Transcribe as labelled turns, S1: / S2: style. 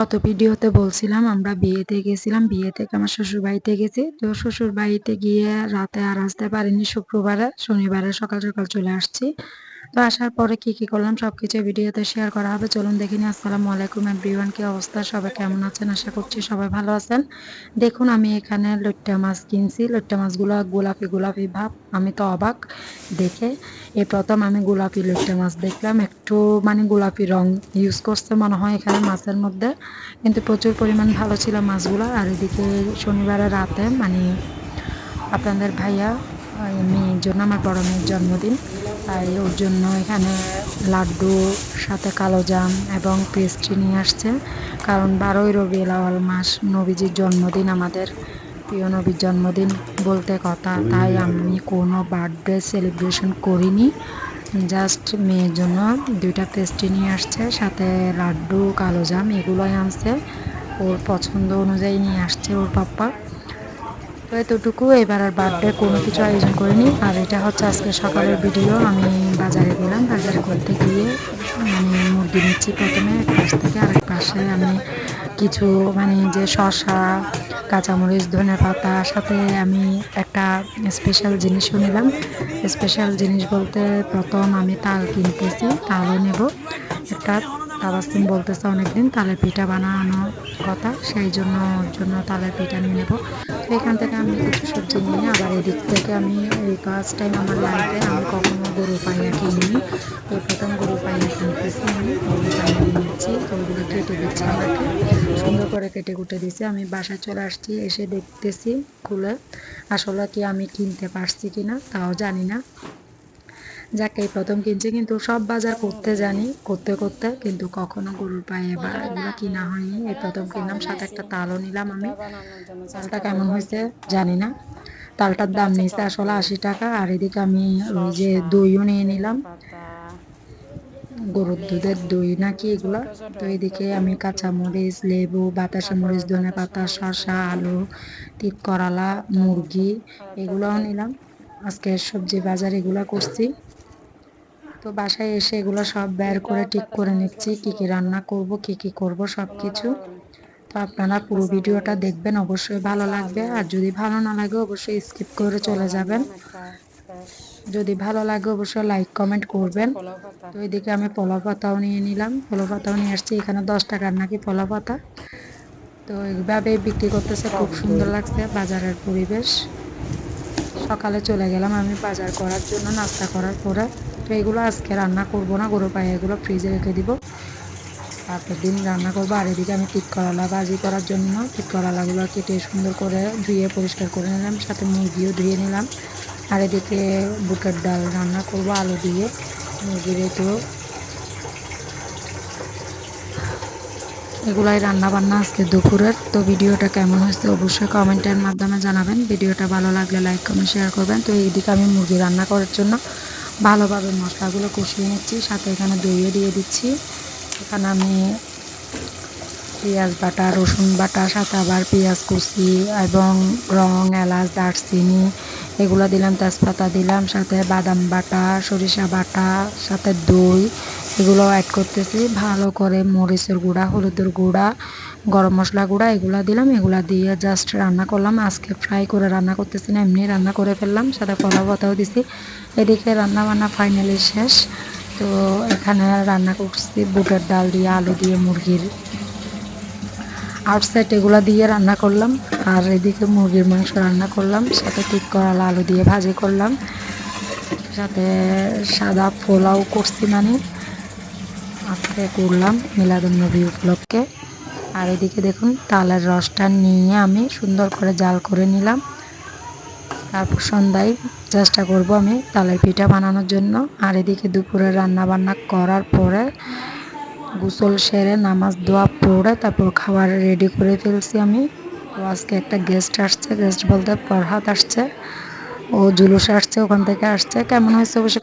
S1: গত ভিডিওতে বলছিলাম, আমরা বিয়েতে গেছিলাম বিয়ে থেকে আমার শ্বশুর বাড়িতে গেছি। তো শ্বশুর বাড়িতে গিয়ে রাতে আর আসতে পারিনি, শুক্রবারে, শনিবারে সকাল সকাল চলে আসছি। তো আসার পরে কি কি করলাম, সবকিছু ভিডিওতে শেয়ার করা হবে। চলুন দেখিনি আসসালামু আলাইকুম এভরিওয়ান কি অবস্থা? সবাই কেমন আছেন? আশা করছি সবাই ভালো আছেন। দেখুন, আমি এখানে লইট্টা মাছ কিনছি। লইট্টা মাছগুলো গোলাপি গোলাপি ভাব। আমি তো অবাক দেখে। এই প্রথম আমি গোলাপি লইট্টা মাছ দেখলাম। একটু মানে গোলাপি রং ইউজ করছে মনে হয় এখানে মাছের মধ্যে। কিন্তু প্রচুর পরিমাণ ভালো ছিল মাছগুলো। আর এদিকে শনিবারে রাতে মানে আপনাদের ভাইয়া মেয়ের জন্য আমার বড় মেয়ের জন্মদিন। তাই ওর জন্য এখানে লাড্ডু, সাথে কালো জাম এবং পেস্ট্রি নিয়ে আসছে। কারণ বারোই রবি আওয়াল মাস, নবীজির জন্মদিন, আমাদের প্রিয় নবীর জন্মদিন বলতে কথা। তাই আমি কোনো বার্থডে সেলিব্রেশন করিনি। জাস্ট মেয়ের জন্য দুইটা পেস্ট্রি নিয়ে আসছে, সাথে লাড্ডু, কালো জাম, এগুলোই আনছে। ওর পছন্দ অনুযায়ী নিয়ে আসছে ওর পাপ্পা। এতটুকু। এবার আর বার্থডে কোনো কিছু আয়োজন করিনি। আর এটা হচ্ছে আজকে সকালের ভিডিও। আমি বাজারে গেলাম। বাজারে করতে গিয়ে আমি মুরগি নিচ্ছি প্রথমে। এক পাশ থেকে আরেক পাশে আমি কিছু মানে যে শশা কাঁচামরিচ, ধনে পাতা, সাথে আমি একটা স্পেশাল জিনিসও নিলাম। স্পেশাল জিনিস বলতে প্রথম আমি তাল কিনতেছি। তালও নেব। একটা তাবাসিম বলতেছে অনেকদিন তালের পিঠা বানানো কথা, সেই জন্য ওর জন্য তালের পিঠা নিয়ে নেব। এখান থেকে আমি কিছু সবজি নিয়ে আবার এদিক থেকে আমি এই ফার্স্ট টাইম আমার লাইফে আমি কখনো গরু পাইয়া কিনিনি। এই প্রথম গরু পাইয়া কিনতেছি আমি গরু পাইয়া নিয়েছি গরুগুলো কেটে দিচ্ছি আমাকে। সুন্দর করে কেটে কুটে দিছে আমি বাসায় চলে আসছি, এসে দেখতেছি খুলে, আসলে কি আমি কিনতে পারছি কিনা, তাও জানি না। যাকে, এই প্রথম কিনছি, কিন্তু সব বাজার করতে জানি, করতে করতে কিন্তু কখনো গরুর পায়ে বা এগুলো কিনা হয়নি। এই প্রথম কিনলাম, সাথে একটা তালও নিলাম আমি। তালটা কেমন হয়েছে জানি না। তালটার দাম নিয়েছে আসলে আশি টাকা, আর এদিকে আমি ওই যে দইও নিয়ে নিলাম। গরুর দুধের দই নাকি এগুলো। তো এদিকে আমি কাঁচামরিচ, লেবু বাতাসা মরিচ, ধনে পাতা, শসা, আলু তিত করালা মুরগি, এগুলোও নিলাম। আজকে সবজি বাজার এগুলো করছি। তো বাসায় এসে এগুলো সব বের করে ঠিক করে নিচ্ছি, কি কি রান্না করব, কি কি করব সব কিছু তো আপনারা পুরো ভিডিওটা দেখবেন, অবশ্যই ভালো লাগবে। আর যদি ভালো না লাগে, অবশ্যই স্কিপ করে চলে যাবেন। যদি ভালো লাগে, অবশ্যই লাইক কমেন্ট করবেন। তো এদিকে আমি পোলাও পাতাও নিয়ে নিলাম। পোলাও পাতাও নিয়ে আসছি, এখানে দশ টাকার নাকি পোলাও পাতা। তো এইভাবে বিক্রি করতেছে, খুব সুন্দর লাগছে বাজারের পরিবেশ। সকালে চলে গেলাম আমি বাজার করার জন্য, নাস্তা করার পরে। এগুলো আজকে রান্না করব না গরু পায়ে এগুলো ফ্রিজে রেখে দিব। তারপর দিন রান্না করব, আর এদিকে আমি তিত করলা ভাজি করার জন্য তিত করলাগুলো কেটে সুন্দর করে ধুয়ে পরিষ্কার করে নিলাম, সাথে মুরগিও ধুয়ে নিলাম। আর এদিকে বুটের ডাল রান্না করব, আলু দিয়ে। মুরগির একটু এগুলাই রান্না বান্না আজকে দুপুরের। তো ভিডিওটা কেমন হয়েছে অবশ্যই কমেন্টের মাধ্যমে জানাবেন। ভিডিওটা ভালো লাগলে লাইক কমেন্ট শেয়ার করবেন। তো এইদিকে আমি মুরগি রান্না করার জন্য ভালোভাবে মশলাগুলো কষিয়ে নিচ্ছি, সাথে এখানে দইও দিয়ে দিচ্ছি। এখানে আমি পেঁয়াজ বাটা, রসুন বাটা, সাথে আবার পেঁয়াজ কুচি এবং রং, এলাচ, দারচিনি এগুলো দিলাম, তেজপাতা দিলাম, সাথে বাদাম বাটা, সরিষা বাটা, সাথে দই এগুলো অ্যাড করতেছি। ভালো করে মরিচের গুঁড়া, হলুদের গুঁড়া গরম মশলা গুঁড়া এগুলো দিলাম, এগুলো দিয়ে জাস্ট রান্না করলাম। আজকে ফ্রাই করে রান্না করতেছি না, এমনি রান্না করে ফেললাম। সাথে কলা পাতাও দিছি। এদিকে রান্না বান্না ফাইনালি শেষ। তো এখানে রান্না করছি বুটের ডাল দিয়ে, আলু দিয়ে, মুরগির। আউটসাইড এগুলো দিয়ে রান্না করলাম। আর এদিকে মুরগির মাংস রান্না করলাম। সাথে ঠিক করালা আলু দিয়ে ভাজি করলাম। সাথে সাদা পোলাও করছি মানে। আজকে করলাম নবী উপলক্ষে। আর এদিকে দেখুন, তালের রসটা নিয়ে আমি সুন্দর করে জাল করে নিলাম। তারপর সন্ধ্যায় চেষ্টা করব আমি তালের পিঠা বানানোর জন্য। আর এদিকে দুপুরে রান্না বান্না করার পরে গোসল সেরে, নামাজ দোয়া পড়ে, তারপর খাবার রেডি করে ফেলছি আমি। তো আজকে একটা গেস্ট আসছে গেস্ট বলতে প্রহাত আসছে। ও জুলুস আসছে, ওখান থেকে আসছে। কেমন হয়েছে অবশ্যই